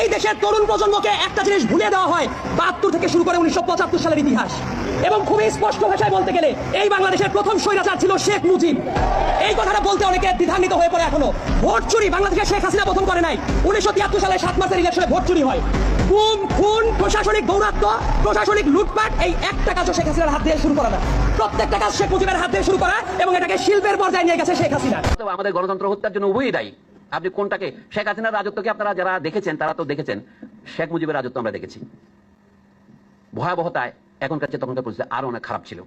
এই দেশের তরুণ প্রজন্মকে একটা জিনিস ভুলে দেওয়া হয়, বাহাত্তর থেকে শুরু করে উনিশশো পঁচাত্তর সালের ইতিহাস। এবং খুবই স্পষ্ট ভাষায় বলতে গেলে, এই বাংলাদেশের প্রথম স্বৈরাচার ছিল শেখ মুজিব। এই কথাটা বলতে অনেকে দ্বিধান্বিত হয়ে পড়ে এখনও। ভোট চুরি বাংলাদেশে শেখ হাসিনা প্রথম করে নাই। উনিশশো তিয়াত্তর সালে সাত মাসের ইলেকশনে ভোট চুরি হয়। গুম খুন প্রশাসনিক দৌরাত্ম প্রশাসনিক লুটপাট এই একটা কাজও শেখ হাসিনার হাত দিয়ে শুরু করা না। প্রত্যেকটা কাজ শেখ মুজিবের হাত দিয়ে শুরু করা এবং এটাকে শিল্পের পর্যায়ে নিয়ে গেছে শেখ হাসিনা। আমাদের গণতন্ত্র হত্যার জন্য উভয়ই দায়ী। আপনি কোনটাকে? শেখ হাসিনার রাজত্বকে আপনারা যারা দেখেছেন, তারা তো দেখেছেন। শেখ মুজিবের রাজত্ব আমরা দেখেছি। ভয়াবহতায় এখনকার চেয়ে তখনকার পরিস্থিতি আরও অনেক খারাপ ছিল।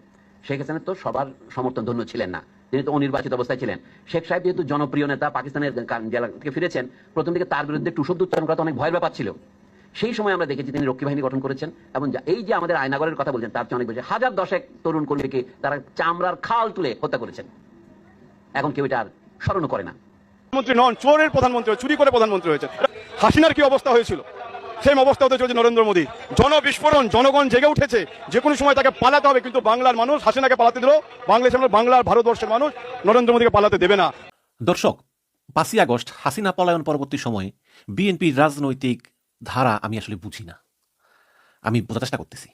শেখ হাসিনা তো সবার সমর্থন ধন্য ছিলেন না। তিনি তো অনির্বাচিত অবস্থায় ছিলেন। শেখ সাহেব যেহেতু জনপ্রিয় নেতা, পাকিস্তানের জেলা থেকে ফিরেছেন, প্রথম থেকে তার বিরুদ্ধে টুসদ্দ উচ্চারণ করা তো অনেক ভয়ের ব্যাপার ছিল। সেই সময় আমরা দেখেছি তিনি রক্ষী বাহিনী গঠন করেছেন এবং এই যে আমাদের আয়নাগরের কথা বলছেন, তার চেয়ে অনেক বেশি। হাজার দশেক তরুণ কর্মীকে তারা চামড়ার খাল তুলে হত্যা করেছেন। এখন কেউ এটা আর স্মরণও করে না। প্রধানমন্ত্রী নন চোরের প্রধানমন্ত্রী চুরি করে প্রধানমন্ত্রী হয়েছে হাসিনার কি অবস্থা হয়েছিল? সেম অবস্থা হতে চলেছে নরেন্দ্র মোদী। জনবিস্ফোরণ জনগণ জেগে উঠেছে। যে কোনো সময় তাকে পালাতে হবে কিন্তু বাংলার মানুষ হাসিনাকে পালাতে দিল। বাংলাদেশের বাংলার ভারতবর্ষের মানুষ নরেন্দ্র মোদীকে পালাতে দেবে না। দর্শক পাঁচই আগস্ট হাসিনা পলায়ন পরবর্তী সময়ে বিএনপির রাজনৈতিক ধারা আমি আসলে বুঝি না। আমি বোঝার চেষ্টা করতেছি।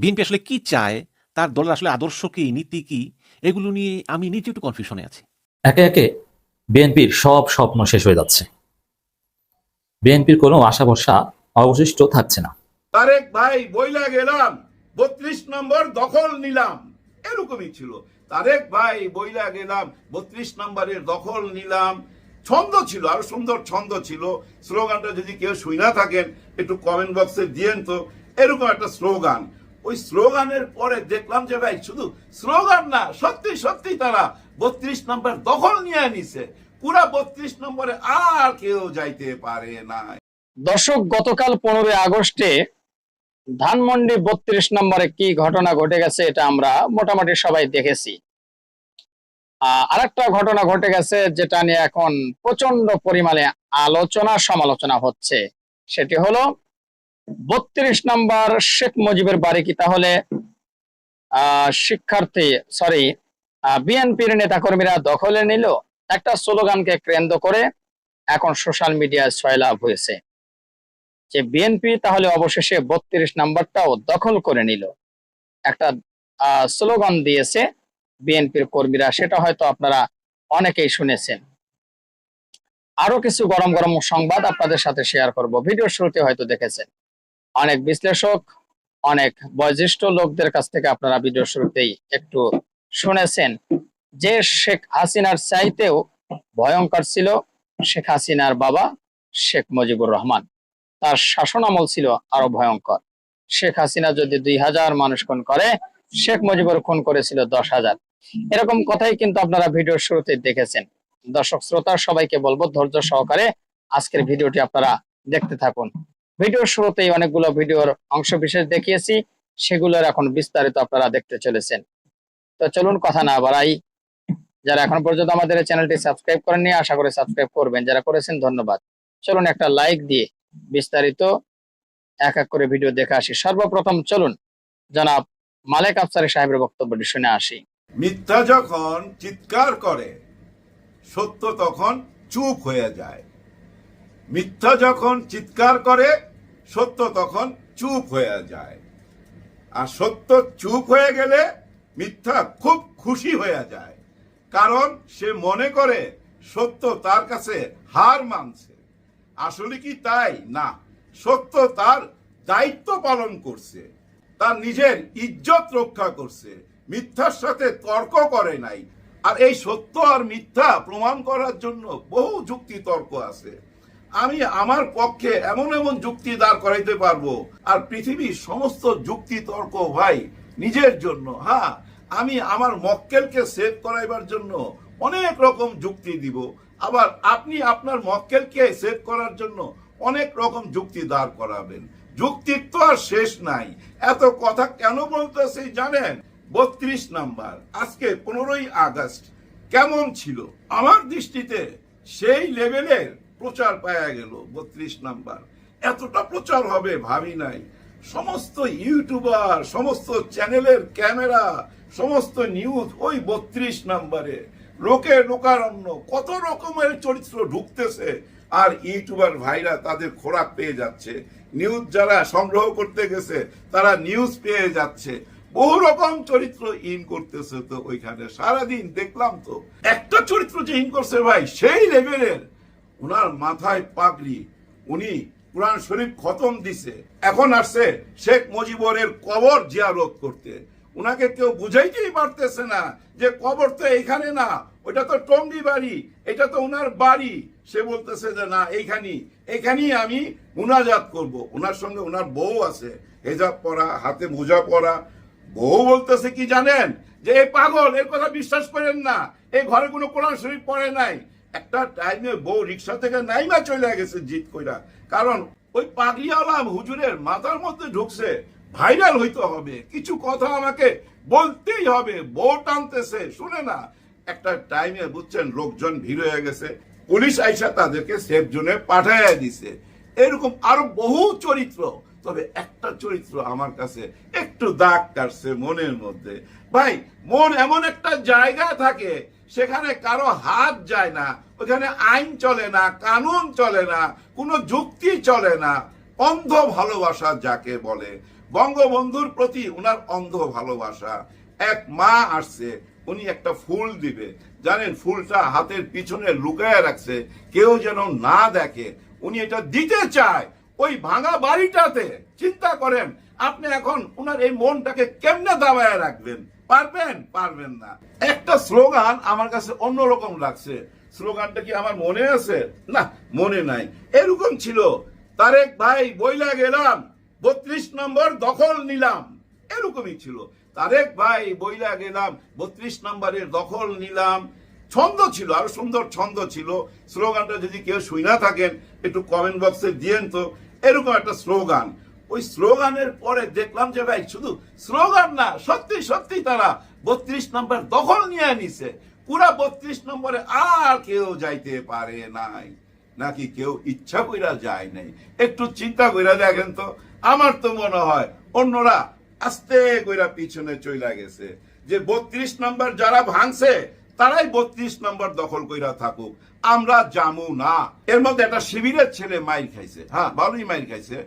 বিএনপি আসলে কি চায় তার দলের আসলে আদর্শ কি নীতি কি এগুলো নিয়ে আমি নিজে একটু কনফিউশনে আছি। একে একে বিএনপির সব স্বপ্ন শেষ হয়ে যাচ্ছে। বিএনপির কোনো আশা ভরসা অবশিষ্ট থাকছে না। তারেক ভাই, বইলা গেলাম, বত্রিশ নম্বর দখল নিলাম। এরকমই ছিল। তারেক ভাই, বইলা গেলাম, বত্রিশ নম্বরের দখল নিলাম। ছন্দ ছিল, আরও সুন্দর ছন্দ ছিল। স্লোগানটা যদি কেউ শুই না থাকেন, একটু কমেন্ট বক্সে দিয়েন তো। এরকম একটা স্লোগান। ওই স্লোগানের পরে দেখলাম যে ভাই, শুধু স্লোগান না, সত্যি সত্যি তারা বত্রিশ নম্বর দখল নিয়ে নিছে। পুরা বত্রিশ নম্বরে আর কেউ যাইতে পারে না দর্শক গতকাল পনেরোই আগস্টে ধানমন্ডি বত্রিশ নম্বরে কি ঘটনা ঘটে গেছে এটা আমরা মোটামুটি সবাই দেখেছি। আহ, আরেকটা ঘটনা ঘটে গেছে যেটা নিয়ে এখন প্রচণ্ড পরিমাণে আলোচনা সমালোচনা হচ্ছে। সেটি হলো বত্রিশ নম্বর শেখ মুজিবের বাড়ি কি তাহলে শিক্ষার্থী সরি বিএনপির নেতাকর্মীরা দখলে নিল। একটা স্লোগানকে কেন্দ্র করে এখন সোশ্যাল মিডিয়ায় ছয়লাভ হয়েছে। যে বিএনপি তাহলে অবশেষে বত্রিশ নাম্বারটাও দখল করে নিল। একটা স্লোগান দিয়েছে বিএনপির কর্মীরা, সেটা হয়তো আপনারা অনেকেই শুনেছেন। আরও কিছু গরম গরম সংবাদ আপনাদের সাথে শেয়ার করব। ভিডিওর শুরুতে হয়তো দেখেছেন। অনেক বিশ্লেষক, অনেক বয়োজ্যেষ্ঠ লোকদের কাছ থেকে আপনারা ভিডিওর শুরুতেই একটু শুনেছেন যে শেখ হাসিনার চাইতেও ভয়ঙ্কর ছিল শেখ হাসিনার বাবা শেখ মুজিবুর রহমান। তার শাসন আমল ছিল আরও ভয়ঙ্কর। শেখ হাসিনা যদি দুই হাজার মানুষ খুন করে, শেখ মুজিবুর খুন করেছিল দশ হাজার। এরকম কথাই কিন্তু আপনারা ভিডিওর শুরুতে দেখেছেন। দর্শক শ্রোতা, সবাইকে বলব ধৈর্য সহকারে আজকের ভিডিওটি আপনারা দেখতে থাকুন। ভিডিওর শুরুতেই অনেকগুলো ভিডিওর অংশ বিশেষ দেখিয়েছি, সেগুলোর এখন বিস্তারিত আপনারা দেখতে চলেছেন। তো চলুন কথা না বাড়াই। যারা এখন পর্যন্ত আমাদের চ্যানেলটি সাবস্ক্রাইব করেননি, আশা করি সাবস্ক্রাইব করবেন। যারা করেছেন, ধন্যবাদ। চলুন একটা লাইক দিয়ে বিস্তারিত এক এক করে ভিডিও দেখে আসি। সর্বপ্রথম চলুন, জনাব মালেক আফসারি সাহেবের বক্তব্যটি শুনে আসি। মিথ্যা যখন চিৎকার করে, সত্য তখন চুপ হয়ে যায়। মিথ্যা যখন চিৎকার করে, সত্য তখন চুপ হয়ে যায়। আর সত্য চুপ হয়ে গেলে মিথ্যা খুব খুশি হয়ে যায়। কারণ সে মনে করে সত্য তার কাছে হার মানছে। আসলে কি তাই? না, সত্য তার দায়িত্ব পালন করছে। তার নিজের ইজ্জত রক্ষা করছে। মিথ্যার সাথে তর্ক করে নাই। আর এই সত্য আর মিথ্যা প্রমাণ করার জন্য বহু যুক্তি তর্ক আছে। আমি আমার পক্ষে এমন এমন যুক্তি দাঁড় করাইতে পারব। আর পৃথিবীর সমস্ত যুক্তি তর্ক ভাই নিজের জন্য হ্যাঁ আমি আমার মক্কেলকে সেভ করাইবার জন্য অনেক রকম যুক্তি দিব, আবার আপনি আপনার মক্কেলকে সেভ করার জন্য অনেক রকম যুক্তি দাঁড় করাবেন। যুক্তির তো আর শেষ নাই। এত কথা কেন বলতেছি জানেন? বত্রিশ নাম্বার, আজকে পনেরোই আগস্ট, কেমন ছিল? আমার দৃষ্টিতে সেই লেভেলের প্রচার পাওয়া গেল, বত্রিশ নাম্বার। এতটা প্রচার হবে ভাবি নাই। সমস্ত ইউটিউবার, সমস্ত চ্যানেলের ক্যামেরা, সমস্ত নিউজ ওই বত্রিশ নাম্বারে। লোকে লোকারণ্য, কত রকমের চরিত্র ঢুকতেছে আর ইউটিউবার ভাইরা তাদের খোরাক পেয়ে যাচ্ছে। নিউজ যারা সংগ্রহ করতে গেছে, তারা নিউজ পেয়ে যাচ্ছে। বহু রকম চরিত্র ইন করতেছে তো ওইখানে। সারাদিন দেখলাম তো, একটা চরিত্র যে ইন করছে ভাই, সেই লেভেলের। ওনার মাথায় পাগড়ি, উনি কোরআন শরীফ খতম দিছে। এখন আসছে শেখ মুজিবরের কবর জিয়ারত করতে। উনাকে কেউ বুঝাইতেই পারতেছে না যে কবর তো এখানে না ওটা তো টঙ্গি বাড়ি, এটা তো উনার বাড়ি। সে বলতেছে যে না, এইখানেই এইখানেই আমি মুনাজাত করব। ওনার সঙ্গে ওনার বউ আছে, হেজাব পরা, হাতে মোজা পরা। বউ বলতেছে কি জানেন? যে এই পাগল, এর কথা বিশ্বাস করেন না। এই ঘরে কোনো কোরআন শরীফ পড়ে নাই। একটা টাইমে বউ রিক্সা থেকে নাইমা চলে গেছে জিত কইরা। কারণ ওই পাগলিওয়ালা হুজুরের মাথার মধ্যে ঢুকছে ভাইরাল হইতে হবে। কিছু কথা আমাকে বলতেই হবে বউ টানতেছে শুনে না। একটা টাইমে বুঝছেন, লোকজন ভিড় হয়ে গেছে। পুলিশ আইসা তাদেরকে সেফ জোনে পাঠাইয়া দিছে। এরকম আরও বহু চরিত্র। তবে একটা চরিত্র আমার কাছে একটু দাগ কাটছে মনের মধ্যে। ভাই, মন এমন একটা জায়গা থাকে সেখানে কারও হাত যায় না, ওখানে আইন চলে না, কানুন চলে না, কোনো যুক্তি চলে না। অন্ধ ভালোবাসা যাকে বলে, বঙ্গবন্ধুর প্রতি উনার অন্ধ ভালোবাসা। এক মা আসছে, উনি একটা ফুল দিবে। জানেন, ফুলটা হাতের পিছনে লুকায় রাখছে, কেউ যেন না দেখে। উনি এটা দিতে চায়, ওই ভাঙা বাড়িটাতে। চিন্তা করেন, আপনি এখন উনার এই মনটাকে কেমনে দাবায় রাখবেন? পারবেন? পারবেন না। একটা স্লোগান আমার কাছে অন্যরকম লাগছে। স্লোগানটা কি আমার মনে আছে? না, মনে নাই। এরকম ছিল। তারেক ভাই, বইলা গেলাম, বত্রিশ নম্বর দখল নিলাম। এরকমই ছিল। তারেক ভাই, বইলা গেলাম, বত্রিশ নম্বরের দখল নিলাম। ছন্দ ছিল, আরও সুন্দর ছন্দ ছিল। স্লোগানটা যদি কেউ শুই না থাকেন, একটু কমেন্ট বক্সে দিয়েন তো। এরকম একটা স্লোগান। ওই স্লোগানের পরে দেখলাম যে ভাই, শুধু স্লোগান না, সত্যি সত্যি তারা বত্রিশ নম্বর দখল নিয়ে নিছে। পুরা বত্রিশ নম্বরে আর কেউ যাইতে পারে নাই, নাকি কেউ ইচ্ছা কইরা যায় নাই। একটু চিন্তা কইরা দেখেন তো, আমার তো মনে হয় অন্যরা আস্তে কইরা পিছনে চইলা গেছে। যে বত্রিশ নম্বর যারা ভাঙছে, তারাই বত্রিশ নম্বর দখল কইরা থাকুক। আমরা জামু না। এর মধ্যে একটা শিবিরের ছেলে মাইর খাইছে। হ্যাঁ ভালোই মাইর খাইছে।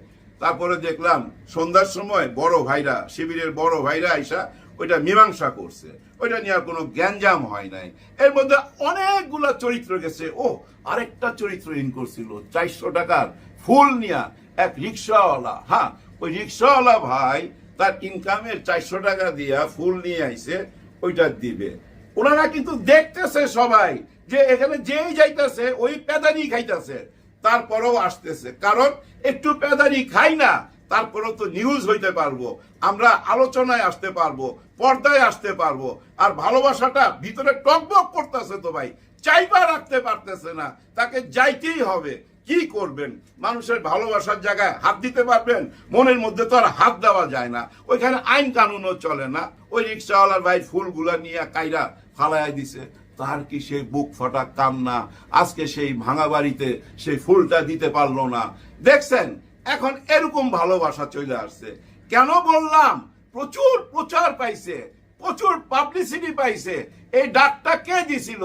তারপরে দেখলাম সন্ধ্যার সময় বড় ভাইরা, শিবিরের বড় ভাইরা আইসা ওইটা মীমাংসা করছে। ওইটা নিয়ে আর কোনো গ্যাঞ্জাম হয় নাই। এর মধ্যে অনেকগুলা চরিত্র গেছে। ও আরেকটা চরিত্র ইন করছিল, চারশো টাকার ফুল নিয়া এক রিক্সাওয়ালা। হ্যাঁ ওই রিক্সাওয়ালা ভাই তার ইনকামের চারশো টাকা দিয়া ফুল নিয়ে আইছে ওইটা দিবে। ওনারা কিন্তু দেখতেছে সবাই যে এখানে যেই যাইতেছে, ওই পেদানি খাইতেছে। তারপরেও আসতেছে। কারণ একটু পেদানি খাই না, তারপরেও তো নিউজ হইতে পারব। আমরা আলোচনায় আসতে পারব, পর্দায় আসতে পারব। আর ভালোবাসাটা ভিতরে টকবক করতেছে তো ভাই, চাইবা রাখতে পারতেছে না। তাকে যাইতেই হবে। কি করবেন? মানুষের ভালোবাসার জায়গায় হাত দিতে পারবেন? মনের মধ্যে তো আর হাত দেওয়া যায় না। ওইখানে আইন কানুনও চলে না। ওই রিক্সাওয়ালার ভাই ফুলগুলা নিয়ে কাইরা ফালাইয়া দিছে। তার কি সেই বুক ফাটা কান্না? আজকে সেই ভাঙা বাড়িতে সেই ফুলটা দিতে পারল না। দেখছেন, এখন এরকম ভালোবাসা চলে আসছে। কেন বললাম? প্রচুর প্রচার পাইছে, প্রচুর পাবলিসিটি পাইছে। এই ডাকটা কে দিছিল?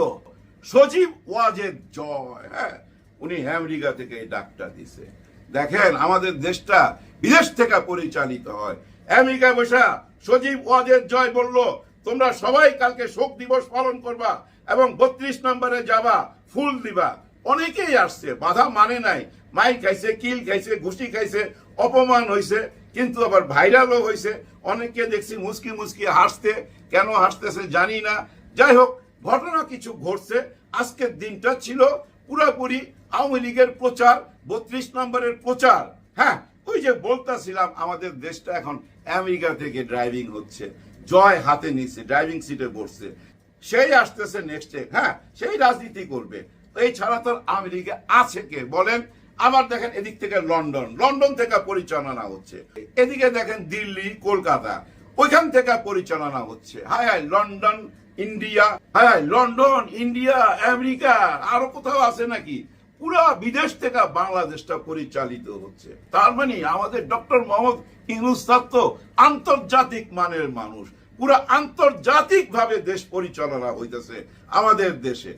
সজীব ওয়াজেদ জয় হ্যাঁ? উনি আমেরিকা থেকে এই ডাকটা দিছে। দেখেন, আমাদের দেশটা বিদেশ থেকে পরিচালিত হয়। আমেরিকায় বসা সজীব ওয়াজেদ জয় বলল, তোমরা সবাই কালকে শোক দিবস পালন করবা। এবং বত্রিশ নম্বরে যাবা, ফুল দিবা। অনেকেই আসছে, বাধা মানে নাই। মাই খাইছে, কিল খাইছে, ঘুষি খাইছে, অপমান হয়েছে কিন্তু আবার ভাইরালও হয়েছে অনেকে দেখছি মুসকি মুসকি হাসতে কেন হাসতেছে জানি না। যাই হোক, ঘটনা কিছু ঘটছে। আজকের দিনটা ছিল পুরাপুরি আওয়ামী লীগের প্রচার, বত্রিশ নম্বরের প্রচার। হ্যাঁ ওই যে বলতাছিলাম, আমাদের দেশটা এখন আমেরিকা থেকে ড্রাইভিং হচ্ছে। জয় হাতে নিচ্ছে ড্রাইভিং সিটে বসছে। সেই আসতেছে নেক্সট হ্যাঁ সেই রাজনীতি করবে। এই ছাড়া তো আমেরিকা আছে কে? বলেন, আবার দেখেন এদিক থেকে লন্ডন। লন্ডন থেকে পরিচালনা হচ্ছে। এদিকে দেখেন দিল্লি, কলকাতা, ওইখান থেকে পরিচালনা হচ্ছে। হায় হায়, লন্ডন, ইন্ডিয়া, হায় হায়, লন্ডন, ইন্ডিয়া, আমেরিকা, আরও কোথাও আছে নাকি? পুরা বিদেশ থেকে বাংলাদেশটা পরিচালিত হচ্ছে। তার মানে আমাদের ডক্টর মোহাম্মদ ইউনুস তো আন্তর্জাতিক মানের মানুষ। পুরা আন্তর্জাতিক ভাবে দেশ পরিচালনা হইতেছে আমাদের দেশে।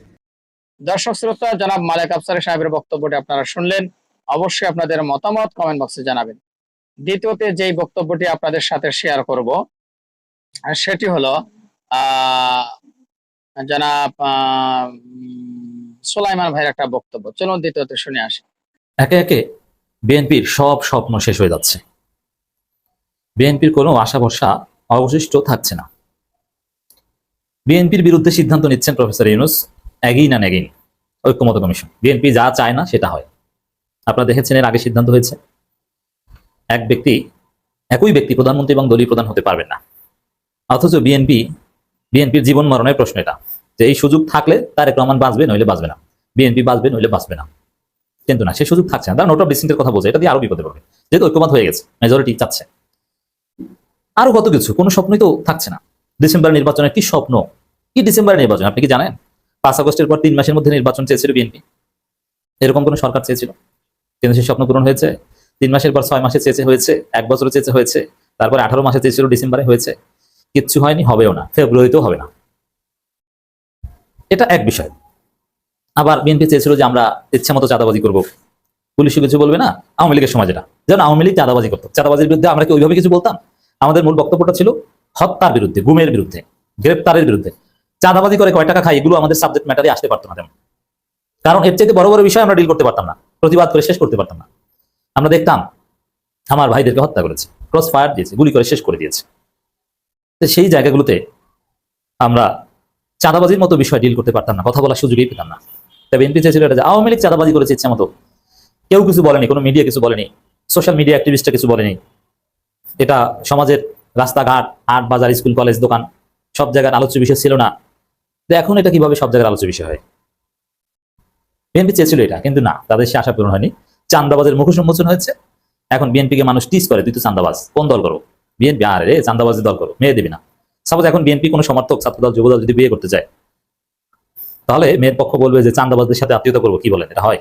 দর্শক শ্রোতা জনাব মালেক আফসার সাহেবের বক্তব্যটি আপনারা শুনলেন। অবশ্যই আপনাদের মতামত কমেন্ট বক্সে জানাবেন। দ্বিতীয়তে যেই বক্তব্যটি আপনাদের সাথে শেয়ার করব আর সেটি হলো আহ জনাব আহ, উম, সুলাইমান ভাইয়ের একটা বক্তব্য। চলুন দ্বিতীয়তে শুনে আসি। একে একে বিএনপির সব স্বপ্ন শেষ হয়ে যাচ্ছে। বিএনপির কোনো আশা ভরসা অবশিষ্ট থাকছে না। বিএনপির বিরুদ্ধে সিদ্ধান্ত নিচ্ছেন professor Yunus. Again and again ঐক্যমত কমিশন। বিএনপি যা চায় না, সেটা হয়। আপনারা দেখেছেন এর আগে সিদ্ধান্ত হয়েছে। এক ব্যক্তি, একই ব্যক্তি, প্রধানমন্ত্রী এবং দলীয় প্রধান হতে পারবেন না। অথচ বিএনপি, বিএনপির জীবন মরণের প্রশ্ন এটা, যে এই সুযোগ থাকলে তারেক রহমান বাঁচবে, নইলে বাঁচবে না। বিএনপি বাঁচবে, নইলে বাঁচবে না। কিন্তু না, সে সুযোগ থাকছে না। তারা নোট অফ ডিসেন্টের কথা বলছে, এটা দিয়ে আরও বিপদে পড়বে। যেহেতু ঐক্যমত হয়ে গেছে মেজরিটি চাচ্ছে। আরও কত কিছু, কোনো স্বপ্নই তো থাকছে না। ডিসেম্বর নির্বাচনের কি স্বপ্ন? কি ডিসেম্বরের নির্বাচন, আপনি কি জানেন? পাঁচ আগস্টের পর তিন মাসের মধ্যে নির্বাচন চেয়েছিল বিএনপি। এরকম কোন সরকার চেয়েছিল? কিন্তু সেই স্বপ্ন পূরণ হয়েছে। তিন মাসের পর ছয় মাসে চেয়েছে হয়েছে, এক বছরে চেয়েছে হয়েছে, তারপরে আঠারো মাসে চেয়েছিল ডিসেম্বরে হয়েছে। কিচ্ছু হয়নি, হবেও না, ফেব্রুয়ারিতেও হবে না। এটা এক বিষয়। আবার বিএনপি চেয়েছিল যে আমরা ইচ্ছা মতো চাঁদাবাজি করব। পুলিশ কিছু বলবে না, আওয়ামী লীগের যেটা যেন আওয়ামী লীগ চাঁদাবাজি করতো। চাঁদাবাজির বিরুদ্ধে আমরা কি ওইভাবে কিছু বলতাম? আমাদের মূল বক্তব্যটা ছিল হত্যার বিরুদ্ধে, গুমের বিরুদ্ধে, গ্রেপ্তারের বিরুদ্ধে। চাঁদাবাজি করে কয় টাকা খাই এগুলো আমাদের সাবজেক্ট ম্যাটারে আসতে পারতো না তেমন। কারণ এর চাইতে বড় বড় বিষয় আমরা ডিল করতে পারতাম না, প্রতিবাদ করে শেষ করতে পারতাম না। আমরা দেখতাম আমার ভাইদেরকে হত্যা করেছে ক্রস ফায়ার দিয়েছে, গুলি করে শেষ করে দিয়েছে। তো সেই জায়গাগুলোতে আমরা চাঁদাবাজির মতো বিষয় ডিল করতে পারতাম না, কথা বলার সুযোগই পেতাম না। তবে বিএনপি চেয়েছিল এটা আওয়ামী লীগ চাঁদাবাজি করেছে ইচ্ছা মতো। কেউ কিছু বলেনি, কোনো মিডিয়া কিছু বলেনি সোশ্যাল মিডিয়া অ্যাক্টিভিস্টরা কিছু বলেনি। এটা সমাজের রাস্তাঘাট, হাট, বাজার, স্কুল, কলেজ, দোকান, সব জায়গার আলোচ্য বিষয় ছিল না। তো এখন এটা কীভাবে সব জায়গার আলোচ্য বিষয় হয়? বিএনপি চেয়েছিল এটা, কিন্তু না, তাদের সে আশা পূরণ হয়নি। চান্দাবাজের মুখ সম্মোচন হয়েছে। এখন বিএনপিকে মানুষ টিস করে, তুই তো চান্দাবাজ, কোন দল করো? বিএনপি আরে রে চান্দাবাজি দল করো, মেয়ে দেবে না। সাপোজ এখন বিএনপি কোনো সমর্থক, ছাত্রদল, যুবদল যদি বিয়ে করতে চায়, তাহলে মেয়ের পক্ষ বলবে যে চান্দাবাজদের সাথে আত্মীয়তা করব, কি বলেন? এটা হয়।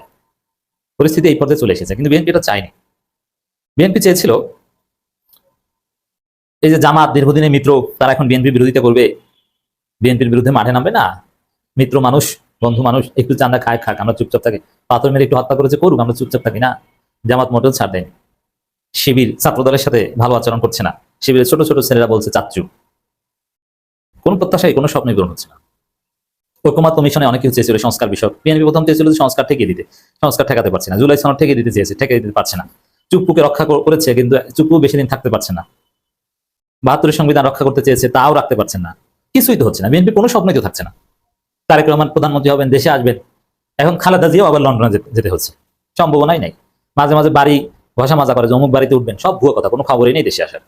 পরিস্থিতি এই পর্যায়ে চলে এসেছে, কিন্তু বিএনপি এটা চায়নি। বিএনপি চেয়েছিল এই যে জামাত দীর্ঘদিনের মিত্র, তারা এখন বিএনপির বিরোধিতা করবে। বিএনপির বিরুদ্ধে মাঠে নামবে না। মিত্র মানুষ, বন্ধু মানুষ, একটু চান্দা খায়, খাক, আমরা চুপচাপ থাকি। পাথর মেরে একটু হত্যা করেছে, করুক, আমরা চুপচাপ থাকি না। জামাত মোটেও ছাড় দেয়নি। শিবির ছাত্রদলের সাথে ভালো আচরণ করছে না। শিবিরের ছোট ছোট ছেলেরা বলছে, চাচ্চু। কোন প্রত্যাশায় কোনো স্বপ্নই পূরণ হচ্ছে না। ঐক্যমত কমিশনে অনেক কিছু চেয়েছিল, সংস্কার বিষয় বিএনপি প্রথম চেয়েছিল যে সংস্কার ঠেকে দিতে। সংস্কার ঠেকাতে পারছে না। জুলাই সনদ ঠেকে দিতে চেয়েছে ঠেকে দিতে পারছে না। চুপ্পুকে রক্ষা করেছে, কিন্তু চুপ্পু বেশি দিন থাকতে পারছে না। বাহাত্তরের সংবিধান রক্ষা করতে চেয়েছে, তাও রাখতে পারছেন না। কিছুই তো হচ্ছে না, বিএনপি কোনো স্বপ্নই তো থাকছে না। তারেক রহমান প্রধানমন্ত্রী হবেন, দেশে আসবেন। এখন খালেদা জিয়াও আবার লন্ডনে যেতে- হচ্ছে। সম্ভাবনাই নাই। মাঝে মাঝে বাড়ি ঘষা মাজা করে অমুক বাড়িতে উঠবেন, সব ভুয়ো কথা, কোনো খবরই নেই দেশে আসার।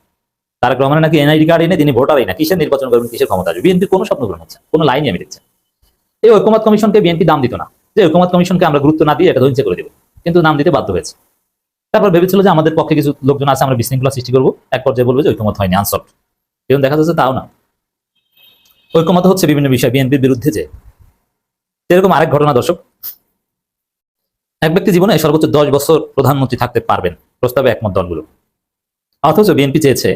তারেক রহমানের নাকি এনআইডি কার্ড এনে তিনি ভোটারই না, কিসের নির্বাচন করবেন, কিসের ক্ষমতা আসবে? বিএনপির কোনো স্বপ্ন পূরণ হচ্ছে কোনো লাইনই আমি দেখছি এই ঐক্যমত কমিশনকে বিএনপি দাম দিত না। যে ঐক্যমত কমিশনকে আমরা গুরুত্ব না দিয়ে এটা ধ্বংস করে দেবো, কিন্তু নাম দিতে বাধ্য হয়েছে। তারপর ভেবেছিল যে আমাদের পক্ষে কিছু লোকজন আছে, আমরা বিশৃঙ্খলা সৃষ্টি করব। এক পর্যায়ে বলব যে ঐক্যমত হয়নি আনসল্ভ এবং দেখা যাচ্ছে তাও না। ঐক্যমত হচ্ছে বিভিন্ন বিষয়, বিএনপির বিরুদ্ধে যে। এরকম আরেক ঘটনা, দর্শক। এক ব্যক্তি জীবনে সর্বোচ্চ দশ বছর প্রধানমন্ত্রী থাকতে পারবেন, প্রস্তাবে একমত দলগুলো। অথচ বিএনপি চেয়েছে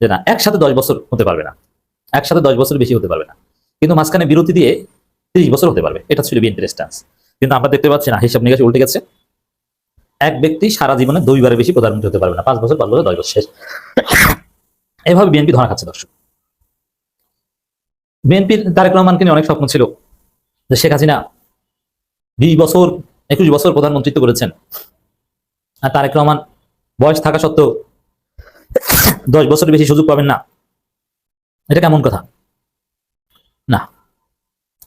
যে না, একসাথে দশ বছর হতে পারবে না। একসাথে দশ বছর বেশি হতে পারবে না। কিন্তু মাঝখানে বিরতি দিয়ে তিরিশ বছর হতে পারবে। এটা ছিল বিএনপির স্ট্যান্স কিন্তু আমরা দেখতে পাচ্ছি না, হিসাব নিকাশ উল্টে গেছে। এক ব্যক্তি সারা জীবনে দুইবারের বেশি প্রধানমন্ত্রী হতে পারবে না। পাঁচ বছর পাঁচ বছর, দশ বছর, শেষ। এভাবে বিএনপি ধরা খাচ্ছে দর্শক। বিএনপির তারেক রহমানকে নিয়ে অনেক স্বপ্ন ছিল যে শেখ হাসিনা বিশ বছর, একুশ বছর প্রধানমন্ত্রিত্ব করেছেন। আর তারেক রহমান বয়স থাকা সত্ত্বেও দশ বছরের বেশি সুযোগ পাবেন না। এটা কেমন কথা? না।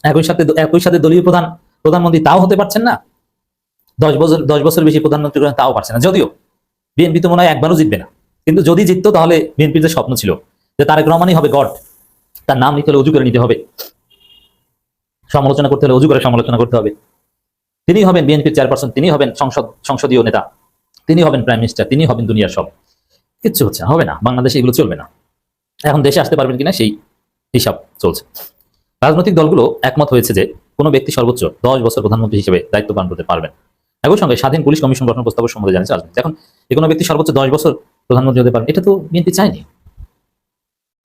একই সাথে একই সাথে দলীয় প্রধান, প্রধানমন্ত্রী তাও হতে পারছেন না। দশ বছর দশ বছর বেশি প্রধানমন্ত্রী করেন তাও পারছে না। যদিও বিএনপি তো মনে হয় একবারও জিতবে না। কিন্তু যদি জিততো তাহলে বিএনপির যে স্বপ্ন ছিল যে তারেক রহমানই হবে গড, তার নাম নিতে হলে উজু করে নিতে হবে। সমালোচনা করতে হলে উজু করে সমালোচনা করতে হবে। তিনি হবেন বিএনপির চেয়ারপারসন, তিনি হবেন সংসদ, সংসদীয় নেতা, তিনি হবেন প্রাইম মিনিস্টার, তিনি হবেন দুনিয়ার সব। কিচ্ছু হচ্ছে হবে না। বাংলাদেশে এগুলো চলবে না। এখন দেশে আসতে পারবেন কিনা সেই হিসাব চলছে। রাজনৈতিক দলগুলো একমত হয়েছে যে কোনো ব্যক্তি সর্বোচ্চ দশ বছর প্রধানমন্ত্রী হিসেবে দায়িত্ব পালন করতে পারবেন। একই সঙ্গে স্বাধীন পুলিশ কমিশন গঠন প্রস্তাবের সম্বন্ধে জানিয়েছে রাজনীতি। এখন যে কোনো ব্যক্তি সর্বোচ্চ দশ বছর প্রধানমন্ত্রী হতে পারেন, এটা তো বিএনপি চায়নি।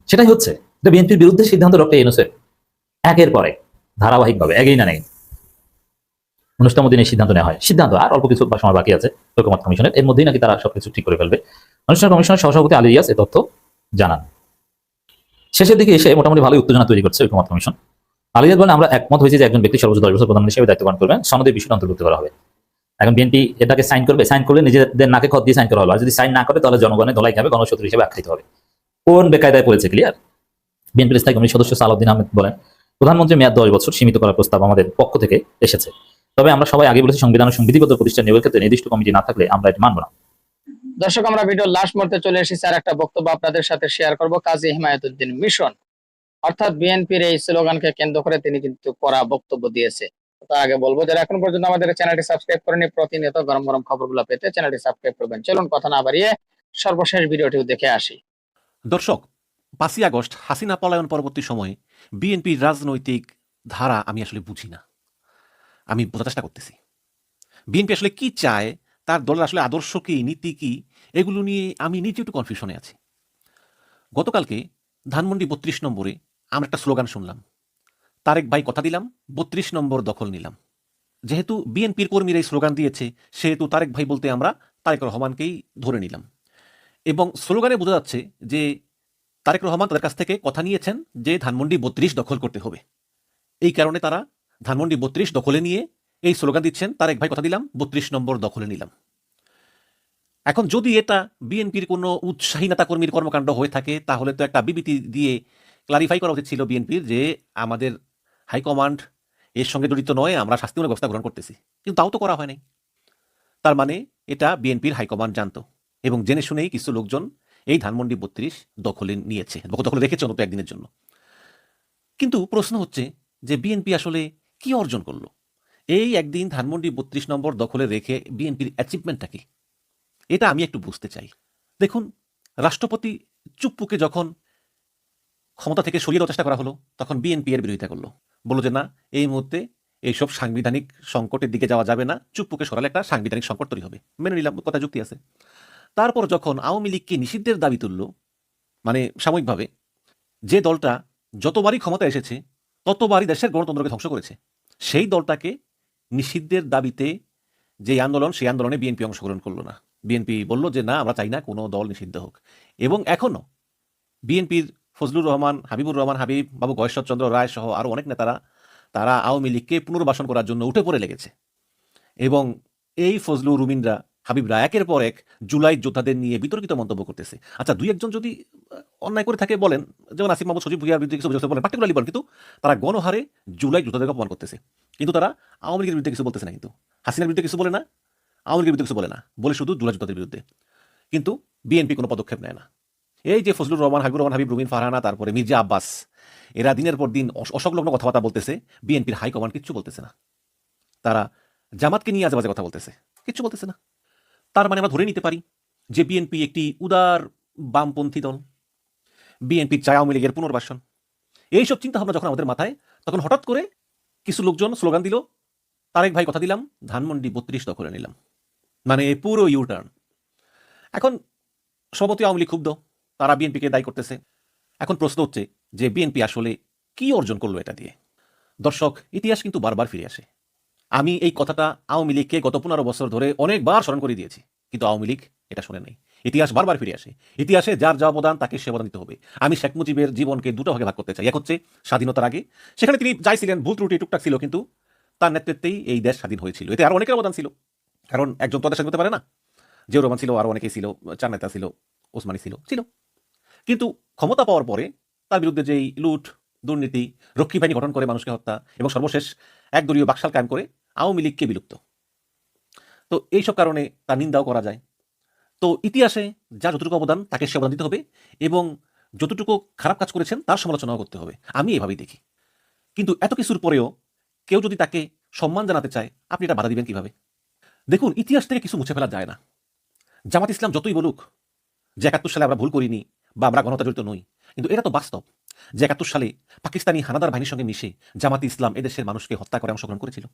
সেটাই হচ্ছে এটা বিএনপির বিরুদ্ধে সিদ্ধান্ত ডক্টর ইউনুসের একের পরে ধারাবাহিকভাবে, এগেই না নেই। উনিশতম দিনে সিদ্ধান্ত নেওয়া হয়। সিদ্ধান্ত আর অল্প কিছু সময় বাকি আছে ঐকমত কমিশনের। এর মধ্যেই নাকি তারা সবকিছু ঠিক করে ফেলবে। অনুষ্ঠান কমিশনের সহসভাপতি আলী ইয়াস এ তথ্য জানান। শেষের দিকে এসে মোটামুটি ভালোই উত্তেজনা তৈরি করছে ঐকমত কমিশন। আলিয়াদ বলেন, আমরা একমত হয়েছে যে একজন ব্যক্তি সর্বোচ্চ দশ বছর প্রধান হিসেবে দায়িত্ব পালন করবেন। সনদের বিষয়টা অন্তর্ভুক্ত করা হবে। এখন বিএনপি এটাকে সাইন করবে সাইন করলে নিজেদের নাকে খত দিয়ে সাইন করা হলো। আর যদি সাইন না করে, তাহলে জনগণের দলাই খাবে, গণশত্রু হিসেবে আখ্যায়িত হবে। কোন বেকায়দায় পড়েছে ক্লিয়ার বিএনপির স্থায়ী কমিটির সদস্য সালাউদ্দিন আহমেদ বলেন প্রধানমন্ত্রী মেয়াদ দশ বছর, সীমিত করার প্রস্তাব আমাদের পক্ষ থেকে এসেছে। তবে আমরা সবাই আগে বলেছি, সংবিধান ও সংবিধিবদ্ধ প্রতিষ্ঠান নিয়োগের ক্ষেত্রে নির্দিষ্ট কমিটি না থাকলে আমরা এটি মানব না। দর্শক, আমরা ভিডিও লাস্ট মুহূর্তে চলে এসেছি, আর একটা বক্তব্য আপনাদের সাথে শেয়ার করব, কাজী হিমায়তুদ্দিন মিশন। অর্থাৎ বিএনপির এই স্লোগানকে কেন্দ্র করে তিনি কিন্তু কড়া বক্তব্য দিয়েছে। আগে বলব, যারা এখন পর্যন্ত আমাদের চ্যানেলটি সাবস্ক্রাইব করেনি প্রতিনিয়ত গরম গরম খবরগুলো পেতে চ্যানেলটি সাবস্ক্রাইব করবেন। চলুন কথা না বাড়িয়ে সর্বশেষ ভিডিওটিও দেখে আসি। দর্শক, পাঁচই আগস্ট, হাসিনা পলায়ন পরবর্তী সময়ে বিএনপির রাজনৈতিক ধারা আমি আসলে বুঝি না। আমি বোঝার চেষ্টা করতেছি। বিএনপি আসলে কি চায়, তার দলের আসলে আদর্শ কি, নীতি কি, এগুলো নিয়ে আমি নিজে একটু কনফিউশনে আছি। গতকালকে ধানমন্ডি বত্রিশ নম্বরে আমরা একটা স্লোগান শুনলাম। তারেক ভাই কথা দিলাম, বত্রিশ নম্বর দখল নিলাম। যেহেতু বিএনপির কর্মীরা এই স্লোগান দিয়েছে, সেহেতু তারেক ভাই বলতে আমরা তারেক রহমানকেই ধরে নিলাম। এবং স্লোগানে বোঝা যাচ্ছে যে তারেক রহমান তাদের কাছ থেকে কথা নিয়েছেন যে ধানমন্ডি বত্রিশ দখল করতে হবে। এই কারণে তারা ধানমন্ডি বত্রিশ দখলে নিয়ে এই স্লোগান দিচ্ছেন, তারেক ভাই কথা দিলাম, বত্রিশ নম্বর দখলে নিলাম। এখন যদি এটা বিএনপির কোনো উৎসাহী নেতা কর্মীর কর্মকাণ্ড হয়ে থাকে, তাহলে তো একটা বিবৃতি দিয়ে ক্লারিফাই করা উচিত ছিল বিএনপির যে আমাদের হাইকমান্ড এর সঙ্গে জড়িত নয়, আমরা শাস্তিমূলক ব্যবস্থা গ্রহণ করতেছি। কিন্তু তাও তো করা হয় নাই। তার মানে এটা বিএনপির হাইকমান্ড জানতো এবং জেনে শুনেই কিছু লোকজন এই ধানমন্ডি বত্রিশ দখলে নিয়েছে, দখলে রেখেছে অন্তত একদিনের জন্য। কিন্তু প্রশ্ন হচ্ছে যে বিএনপি আসলে কি অর্জন করল? এই একদিন ধানমন্ডি বত্রিশ নম্বর দখলে রেখে বিএনপির অ্যাচিভমেন্টটা কি? এটা আমি একটু বুঝতে চাই। দেখুন, রাষ্ট্রপতি চুপ্পুকে যখন ক্ষমতা থেকে সরিয়ে দেওয়ার চেষ্টা করা হলো, তখন বিএনপি এর বিরোধিতা করল। বলল যে, না, এই মুহূর্তে এইসব সাংবিধানিক সংকটের দিকে যাওয়া যাবে না। চুপ্পুকে সরালে একটা সাংবিধানিক সংকট তৈরি হবে। মেনে নিলাম, কথা যুক্তি আছে। তারপর যখন আওয়ামী লীগকে নিষিদ্ধের দাবি তুলল মানে সাময়িকভাবে, যে দলটা যতবারই ক্ষমতা এসেছে, ততবারই দেশের গণতন্ত্রকে ধ্বংস করেছে। সেই দলটাকে নিষিদ্ধের দাবিতে যে আন্দোলন, সেই আন্দোলনে বিএনপি অংশগ্রহণ করল না। বিএনপি বলল যে, না, আমরা চাই না কোনো দল নিষিদ্ধ হোক। এবং এখনও বিএনপির ফজলুর রহমান, হাবিবুর রহমান, হাবিব বাবু গয়েশ্বরচন্দ্র রায় সহ আরও অনেক নেতারা, তারা আওয়ামী লীগকে পুনর্বাসন করার জন্য উঠে পড়ে লেগেছে। এবং এই ফজলু রুমিনরা হাবিবরা একের পর এক জুলাই যোদ্ধাদের নিয়ে বিতর্কিত মন্তব্য করতেছে। আচ্ছা দুই একজন যদি অন্যায় করে থাকে বলেন, যেমন আসিফ মাহমুদ, সজিব ভুইয়ার বিরুদ্ধে কিছু অভিযোগ বলেন পার্টিকুলারলি বলেন, কিন্তু তারা গণহারে জুলাই যোদ্ধাদেরকে অপমান করতেছে। কিন্তু তারা আওয়ামী লীগের বিরুদ্ধে কিছু বলতেছে না কিন্তু। হাসিনার বিরুদ্ধে কিছু বলে না, আওয়ামী লীগের বিরুদ্ধে কিছু বলে না, বলে শুধু জুলাই যোদ্ধাদের বিরুদ্ধে। কিন্তু বিএনপি কোনো পদক্ষেপ নেয় না। এই যে ফজলুর রহমান, হাবিবুর রহমান, হাবিব রুমিন, ফারহানা, তারপরে মির্জা আব্বাস, এরা দিনের পর দিন অস- অসংলগ্ন কথাবার্তা বলতেছে, বিএনপির হাইকমান্ড কিচ্ছু বলতেছে না। তারা জামাতকে নিয়ে আজে বাজে কথা বলতেছে, কিচ্ছু বলতেছে না। তার মানে আমরা ধরে নিতে পারি যে বিএনপি একটি উদার বামপন্থী দল বিএনপি চায় আওয়ামী লীগের পুনর্বাসন। এইসব চিন্তা ভাবনা যখন আমাদের মাথায়, তখন হঠাৎ করে কিছু লোকজন স্লোগান দিল, তারেক ভাই কথা দিলাম, ধানমন্ডি বত্রিশ দখলে নিলাম। মানে পুরো ইউটার্ন এখন সভাপতি আওয়ামী লীগ ক্ষুব্ধ। তারা বিএনপিকে দায়ী করতেছে। এখন প্রশ্ন হচ্ছে যে বিএনপি আসলে কি অর্জন করল এটা দিয়ে? দর্শক, ইতিহাস কিন্তু বারবার ফিরে আসে। আমি এই কথাটা আওয়ামী লীগকে গত পনেরো বছর ধরে অনেকবার স্মরণ করে দিয়েছি, কিন্তু আওয়ামী লীগ এটা শোনে নাই। ইতিহাস বারবার ফিরে আসে। ইতিহাসে যার যা অবদান তাকে সে অবদান দিতে হবে। আমি শেখ মুজিবের জীবনকে দুটো ভাগে ভাগ করতে চাই। এক হচ্ছে স্বাধীনতার আগে। সেখানে তিনি যাইছিলেন ভুল ত্রুটি টুকটাক ছিল, কিন্তু তার নেতৃত্বেই এই দেশ স্বাধীন হয়েছিল। এতে আরও অনেকের অবদান ছিল। কারণ একজন তো দেশ হতে পারে না। জিয়াউর রহমান ছিল আরও অনেকেই ছিল, চার নেতা ছিল, ওসমানী ছিল ছিল। কিন্তু ক্ষমতা পাওয়ার পরে তার বিরুদ্ধে যেই লুট, দুর্নীতি, রক্ষী বাহিনী গঠন করে মানুষকে হত্যা এবং সর্বশেষ একদলীয় বাকশাল কায়েম করে আওয়ামী লীগকে বিলুপ্ত। তো এইসব কারণে তার নিন্দাও করা যায়। তো ইতিহাসে যা যতটুকু অবদান, তাকে সে অবদান দিতে হবে এবং যতটুকু খারাপ কাজ করেছেন, তার সমালোচনাও করতে হবে। আমি এভাবেই দেখি। কিন্তু এত কিছুর পরেও কেউ যদি তাকে সম্মান জানাতে চায়, আপনি এটা বাধা দিবেন কীভাবে? দেখুন, ইতিহাস থেকে কিছু মুছে ফেলা যায় না। জামাত ইসলাম যতই বলুক, যে একাত্তর সালে আমরা ভুল করিনি বা আমরা গণহত্যা জড়িত নই। কিন্তু এটা তো বাস্তব যে একাত্তর সালে পাকিস্তানি হানাদার বাহিনীর সঙ্গে মিশে জামাত ইসলাম এদেশের মানুষকে হত্যা করে অংশগ্রহণ করেছিল।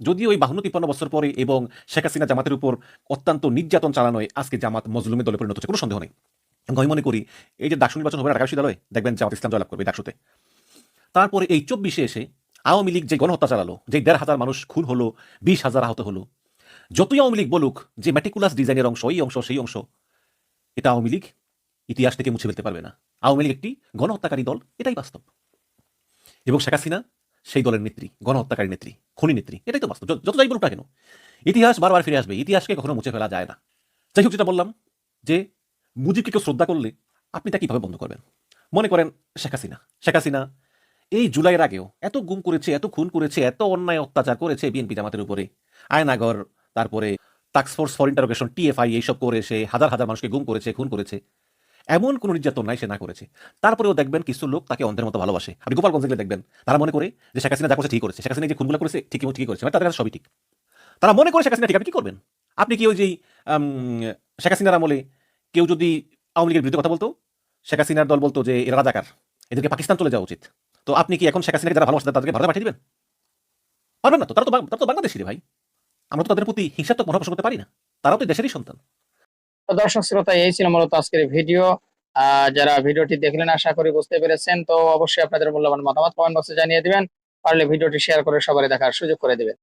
যদিও ওই বাহান্ন তিপ্পান্ন বছর পরে এবং শেখ হাসিনা জামাতের উপর অত্যন্ত নির্যাতন চালানোয় আজকে জামাত মজলুমের দলে পরিণত হচ্ছে, কোনো সন্দেহ নেই। আমি মনে করি এই যে ডাকসু নির্বাচন হবে ঢাকা বিশ্ববিদ্যালয়ে দেখবেন জামাত ইসলাম জয়লাভ করবে ডাকসুতে। তারপরে এই চব্বিশে এসে আওয়ামী লীগ যে গণহত্যা চালালো, যে দেড় হাজার মানুষ খুন হলো, বিশ হাজার আহত হলো, যতই আওয়ামী লীগ বলুক যে ম্যাটিকুলাস ডিজাইনের অংশ, এই অংশ, সেই অংশ, এটা আওয়ামী লীগ ইতিহাস থেকে মুছে ফেলতে পারবে না। আওয়ামী লীগ একটি গণহত্যাকারী দল, এটাই বাস্তব। এবং শেখ হাসিনা সেই দলের নেত্রী, গণহত্যাকারী নেত্রী, খনি নেত্রী, এটাই তো বাস্তব। যত- যাই বলুক না কেন, ইতিহাস বারবার ফিরে আসবে। ইতিহাসকে কখনো মুছে ফেলা যায় না। যাই হোক, যেটা বললাম যে মুজিবকে কেউ শ্রদ্ধা করলে আপনি তা কীভাবে বন্ধ করবেন? মনে করেন শেখ হাসিনা। শেখ হাসিনা এই জুলাইয়ের আগেও এত গুম করেছে, এত খুন করেছে, এত অন্যায় অত্যাচার করেছে বিএনপি জামাতের উপরে। আয়নাগর, তারপরে টাস্কফোর্স ফর ইন্টারোগেশন, টিএফআই, এইসব করে সে হাজার হাজার মানুষকে গুম করেছে, খুন করেছে। এমন কোনো নির্যাতন নাই সে না করেছে। তারপরেও দেখবেন কিছু লোক তাকে অন্ধের মতো ভালোবাসে। আপনি গোপালগঞ্জে গেলে দেখবেন, তারা মনে করে যে শেখ হাসিনা যা করছে ঠিক করেছে। শেখ হাসিনা যে খুনগুলো করেছে, ঠিকই ঠিকই করেছে। মানে তাদের কাছে সবই ঠিক। তারা মনে করে শেখ হাসিনা ঠিক, আপনি কি করবেন? আপনি কি ওই যে শেখ হাসিনার আমলে কেউ যদি আওয়ামী লীগের বিরুদ্ধে কথা বলতো? শেখ হাসিনার দল বলতো যে, এরা রাজাকার। এদেরকে পাকিস্তান চলে যাওয়া উচিত। তো আপনি কি এখন শেখ হাসিনাকে যারা ভালোবাসে, তাদেরকে ভারতে পাঠিয়ে দিবেন? পারবেন না তো? তারা তো তারা তো বাংলাদেশি ভাই। আমরা তো তাদের প্রতি হিংসাত্মক মনোভাব করতে পারি না। তারাও তো দেশেরই সন্তান। তো দর্শক শ্রোতা এই ছিল মূলত আজকের ভিডিও। যারা ভিডিওটি দেখলেন, আশা করি বুঝতে পেরেছেন। তো অবশ্যই আপনাদের মূল্যবান মতামত কমেন্ট বক্সে জানিয়ে দিবেন। পারলে ভিডিওটি শেয়ার করে সবাই দেখার সুযোগ করে দেবেন।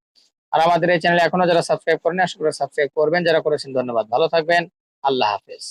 আর আমাদের এই চ্যানেলে এখনও যারা সাবস্ক্রাইব করেন আশা করি সাবস্ক্রাইব করবেন। যারা করেছেন, ধন্যবাদ। ভালো থাকবেন। আল্লাহ হাফেজ।